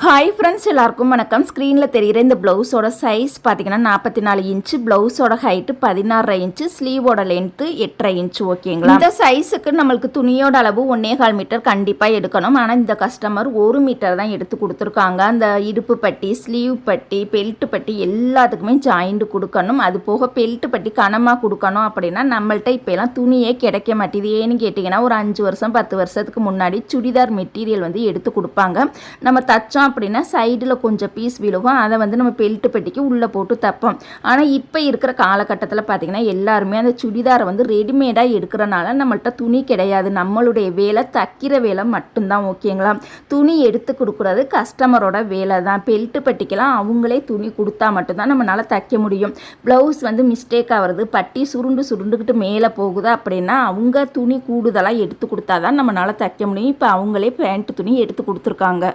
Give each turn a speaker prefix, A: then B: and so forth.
A: Hi friends எல்லாருக்கும் வணக்கம். ஸ்க்ரீனில் தெரிகிற இந்த ப்ளவுஸோட சைஸ் பார்த்தீங்கன்னா நாற்பத்தி நாலு இன்ச்சு ப்ளவுஸோட ஹைட்டு பதினாறரை இன்ச்சு ஸ்லீவோட லென்த்து எட்டரை இன்ச்சு ஓகேங்களா இந்த சைஸுக்கு நம்மளுக்கு துணியோட அளவு ஒன்னே கால் மீட்டர் கண்டிப்பாக எடுக்கணும். ஆனால் இந்த கஸ்டமர் ஒரு மீட்டர் தான் எடுத்து கொடுத்துருக்காங்க. அந்த இடுப்பு பட்டி ஸ்லீவ் பட்டி பெல்ட்டு பட்டி எல்லாத்துக்குமே ஜாயிண்ட் கொடுக்கணும். அது போக பெல்ட்டு பட்டி கனமாக கொடுக்கணும் அப்படின்னா நம்மள்ட்ட இப்போலாம் துணியே கிடைக்க மாட்டேது ஏன்னு கேட்டிங்கன்னா ஒரு அஞ்சு வருஷம் பத்து வருஷத்துக்கு முன்னாடி சுடிதார் மெட்டீரியல் வந்து எடுத்து கொடுப்பாங்க. நம்ம தச்சோம் அப்படின்னா சைடில் கொஞ்சம் பீஸ் விழுகும். அதை வந்து நம்ம பெல்ட்டு பெட்டிக்கு உள்ளே போட்டு தைப்போம். ஆனால் இப்போ இருக்கிற காலகட்டத்தில் பார்த்திங்கன்னா எல்லாருமே அந்த சுடிதாரை வந்து ரெடிமேடாக எடுக்கிறனால நம்மள்கிட்ட துணி கிடையாது. நம்மளுடைய வேலை தைக்கிற வேலை மட்டும்தான் ஓகேங்களா துணி எடுத்து கொடுக்குறது கஸ்டமரோட வேலை தான். பெல்ட்டு பெட்டிக்கெல்லாம் அவங்களே துணி கொடுத்தா மட்டும்தான் நம்மளால் தைக்க முடியும். ப்ளவுஸ் வந்து மிஸ்டேக் ஆகிறது பட்டி சுருண்டு சுருண்டுக்கிட்டு மேலே போகுது அப்படின்னா அவங்க துணி கூடுதலாக எடுத்து கொடுத்தா தான் நம்மளால் தைக்க முடியும். இப்போ அவங்களே பேண்ட் துணி எடுத்து கொடுத்துருக்காங்க.